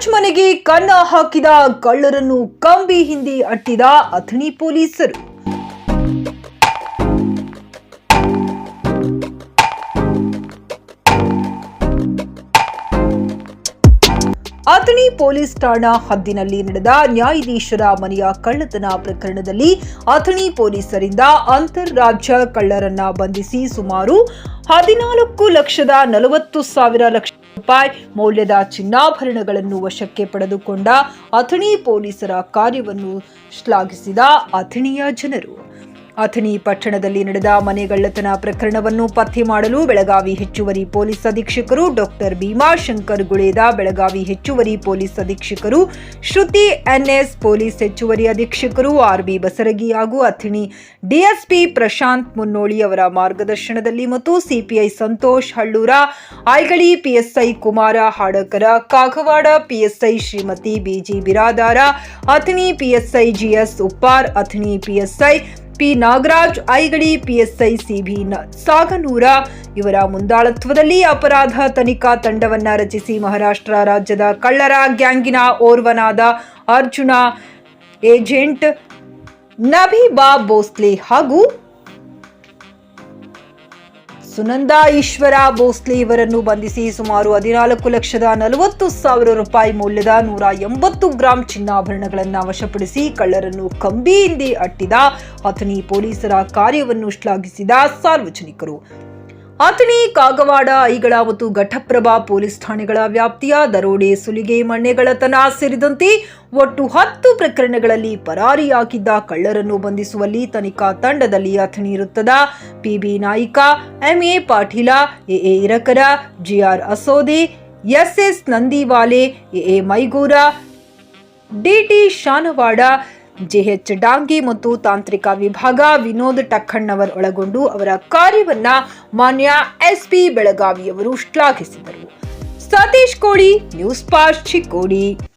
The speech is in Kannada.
ಬ್ರಾಂಚ್ ಮನೆಗೆ ಕನ್ನ ಹಾಕಿದ ಕಳ್ಳರನ್ನು ಕಂಬಿ ಹಿಂದೆ ಅಟ್ಟಿದ ಅಥಣಿ ಪೊಲೀಸರು. ಅಥಣಿ ಪೊಲೀಸ್ ಠಾಣಾ ಹದ್ದಿನಲ್ಲಿ ನಡೆದ ನ್ಯಾಯಾಧೀಶರ ಮನೆಯ ಕಳ್ಳತನ ಪ್ರಕರಣದಲ್ಲಿ ಅಥಣಿ ಪೊಲೀಸರಿಂದ ಅಂತಾರಾಜ್ಯ ಕಳ್ಳರನ್ನ ಬಂಧಿಸಿ ಸುಮಾರು ಹದಿನಾಲ್ಕು ಲಕ್ಷದ ನಲವತ್ತು ಸಾವಿರ ಲಕ್ಷ ರೂಪಾಯಿ ಮೌಲ್ಯದ ಚಿನ್ನಾಭರಣಗಳನ್ನು ವಶಕ್ಕೆ ಪಡೆದುಕೊಂಡ ಅಥಣಿ ಪೊಲೀಸರ ಕಾರ್ಯವನ್ನು ಶ್ಲಾಘಿಸಿದ ಅಥಣಿಯ ಜನರು. ಅಥಣಿ ಪಟ್ಟಣದಲ್ಲಿ ನಡೆದ ಮನೆಗಳ್ಳತನ ಪ್ರಕರಣವನ್ನು ಪತ್ತೆ ಮಾಡಲು ಬೆಳಗಾವಿ ಹೆಚ್ಚುವರಿ ಪೊಲೀಸ್ ಅಧೀಕ್ಷಕರು ಡಾಕ್ಟರ್ ಭೀಮಾಶಂಕರ್ ಗುಳೇದ ಬೆಳಗಾವಿ ಹೆಚ್ಚುವರಿ ಪೊಲೀಸ್ ಅಧೀಕ್ಷಕರು ಶ್ರುತಿ ಎನ್ಎಸ್, ಪೊಲೀಸ್ ಹೆಚ್ಚುವರಿ ಅಧೀಕ್ಷಕರು ಆರ್ಬಿ ಬಸರಗಿ ಹಾಗೂ ಅಥಣಿ ಡಿಎಸ್ಪಿ ಪ್ರಶಾಂತ್ ಮುನ್ನೋಳಿ ಅವರ ಮಾರ್ಗದರ್ಶನದಲ್ಲಿ ಮತ್ತು CPI Santosh Hallur Aigali PSI Kumara Hadakar, Kagwad PSI Shrimati BG Biradar, Athani PSI GS Uppar, Athani PSI P Nagaraj, Aigadi, PSI, CB Saganur. ಇವರ ಮುಂದಾಳತ್ವದಲ್ಲಿ ಅಪರಾಧ ತನಿಖಾ ತಂಡವನ್ನ ರಚಿಸಿ ಮಹಾರಾಷ್ಟ್ರ ರಾಜ್ಯದ ಕಳ್ಳರ ಗ್ಯಾಂಗಿನ ಓರ್ವನಾದ ಅರ್ಜುನ, ಏಜೆಂಟ್ ನಭಿಬಾ ಬೋಸ್ಲೆ ಹಾಗೂ ಸುನಂದ ಈಶ್ವರ ಭೋಸ್ಲೆ ಇವರನ್ನು ಬಂಧಿಸಿ ಸುಮಾರು ಹದಿನಾಲ್ಕು ಲಕ್ಷದ ನಲವತ್ತು ಸಾವಿರ ರೂಪಾಯಿ ಮೌಲ್ಯದ ನೂರ ಎಂಬತ್ತು ಗ್ರಾಂ ಚಿನ್ನಾಭರಣಗಳನ್ನು ವಶಪಡಿಸಿ ಕಳ್ಳರನ್ನು ಕಂಬಿಯಿಂದ ಅಟ್ಟಿದ ಅಥಣಿ ಪೊಲೀಸರ ಕಾರ್ಯವನ್ನು ಶ್ಲಾಘಿಸಿದ ಸಾರ್ವಜನಿಕರು. ಅಥಣಿ ಕಾಗವಾಡ ಐಗಳ ಮತ್ತು ಘಟಪ್ರಭಾ ಪೊಲೀಸ್ ಠಾಣೆಗಳ ವ್ಯಾಪ್ತಿಯ ದರೋಡೆ ಸುಲಿಗೆ ಮಣ್ಣೆಗಳತನ ಸೇರಿದಂತೆ ಒಟ್ಟು ಹತ್ತು ಪ್ರಕರಣಗಳಲ್ಲಿ ಪರಾರಿಯಾಗಿದ್ದ ಕಳ್ಳರನ್ನು ಬಂಧಿಸುವಲ್ಲಿ ತನಿಖಾ ತಂಡದಲ್ಲಿ ಅಥಣಿ ವೃತ್ತದ PB Naik MA Patil, AA Irakar, GR Asode, SS Nandiwale, AA Maigur DT Shanawad JH Dangi ಮತ್ತು ತಾಂತ್ರಿಕ ವಿಭಾಗ ವಿನೋದ್ ಟಕ್ಕಣ್ಣವರ್ ಒಳಗೊಂಡು ಅವರ ಕಾರ್ಯವನ್ನ ಮಾನ್ಯ ಎಸ್ಪಿ ಬೆಳಗಾವಿಯವರು ಶ್ಲಾಘಿಸಿದರು. ಸತೀಶ್ ಕೋಡಿ, ನ್ಯೂಸ್ ಪಾರ್ ಚಿಕ್ಕೋಡಿ.